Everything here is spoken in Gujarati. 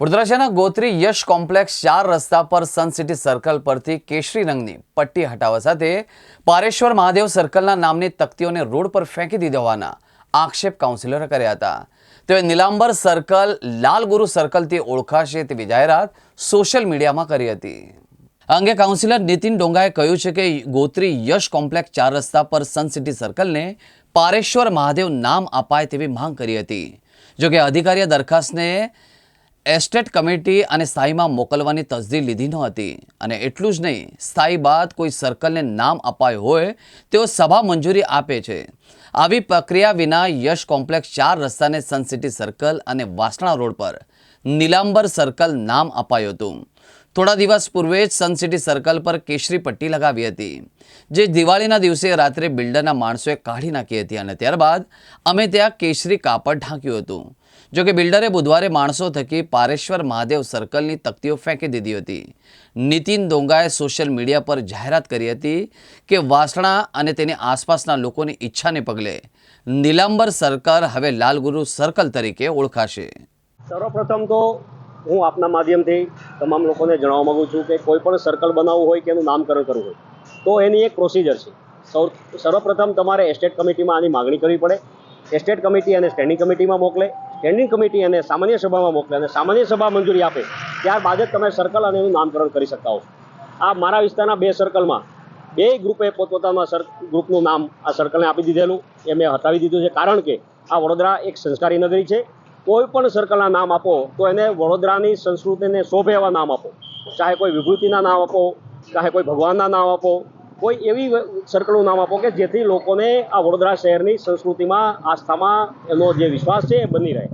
વડોદરા ગોત્રી યશ કોમ્પ્લેક્સ ચાર રસ્તા પર સન સિટી સર્કલ પરથી કેશરી રંગની પટ્ટી હટાવવા સાથે પારેશ્વર મહાદેવ સર્કલના નામની તકતીઓને રોડ પર ફેંકી દીધા હોવાના આક્ષેપ કાઉન્સિલરે કર્યા હતા. તેઓએ નીલાંબર સર્કલ લાલગુરુ સર્કલથી ઓળખાશે તેવી જાહેરાત સોશિયલ મીડિયામાં કરી હતી. અંગે કાઉન્સિલર નીતિન ડોંગાએ કહ્યું છે કે ગોત્રી યશ કોમ્પ્લેક્સ ચાર રસ્તા પર સન સિટી સર્કલને પારેશ્વર મહાદેવ નામ અપાય તેવી માંગ કરી હતી. જોકે અધિકારીએ દરખાસ્તને એસ્ટેટ કમિટી અને સ્થાયીમાં મોકલવાની તસદી લીધી નહોતી. અને એટલું જ નહીં, સ્થાયી બાદ કોઈ સર્કલને નામ અપાયું હોય, તેઓ સભા મંજૂરી આપે છે. આવી પ્રક્રિયા વિના યશ કોમ્પ્લેક્સ ચાર રસ્તાને સન સિટી સર્કલ અને વાસણા રોડ પર નીલાંબર સર્કલ નામ અપાયું હતું. થોડા દિવસ પૂર્વે જ સન સિટી સર્કલ પર કેશરી પટ્ટી લગાવી હતી, જે દિવાળીના દિવસે રાત્રે બિલ્ડરના માણસોએ કાઢી નાખી હતી અને ત્યારબાદ અમે ત્યાં કેશરી કાપડ ઢાંક્યું હતું. જો કે બિલ્ડરે બુધવારે માણસો થકી પારેશ્વર મહાદેવ સર્કલની તકતીઓ ફેંકી દીધી હતી. નીતિન દોંગાએ સોશિયલ મીડિયા પર જાહેરાત કરી હતી કે વાસણા અને તેની આસપાસના લોકોની ઈચ્છાને પગલે નીલાંબર સર્કલ હવે લાલગુરુ સર્કલ તરીકે ઓળખાશે. સર્વપ્રથમ તો હું આપના માધ્યમથી તમામ લોકોને જણાવવા માગું છું કે કોઈ પણ સર્કલ બનાવવું હોય કે એનું નામકરણ કરવું હોય, તો એની એક પ્રોસિજર છે. સૌ, સર્વપ્રથમ તમારે એસ્ટેટ કમિટીમાં આની માગણી કરવી પડે. એસ્ટેટ કમિટી અને સ્ટેન્ડિંગ કમિટીમાં મોકલે. સ્ટેન્ડિંગ કમિટી અને સામાન્ય સભામાં મોકલે અને સામાન્ય સભા મંજૂરી આપે, ત્યારબાદ જ તમે સર્કલ અને એનું નામકરણ કરી શકતા હો. આ મારા વિસ્તારના બે સર્કલમાં બે ગ્રુપે પોતપોતાના સર ગ્રુપનું નામ આ સર્કલને આપી દીધેલું. એ મેં હટાવી દીધું છે, કારણ કે આ વડોદરા એક સંસ્કારી નગરી છે. કોઈ પણ સર્કલના નામ આપો, તો એને વડોદરાની સંસ્કૃતિને શોભે એવા નામ આપો. ચાહે કોઈ વિભૂતિના નામ આપો, ચાહે કોઈ ભગવાનના નામ આપો કોઈ એવી સર્કલનું નામ આપો કે જેથી લોકોને આ વડોદરા શહેરની સંસ્કૃતિમાં, આસ્થામાં એનો જે વિશ્વાસ છે એ બની રહે.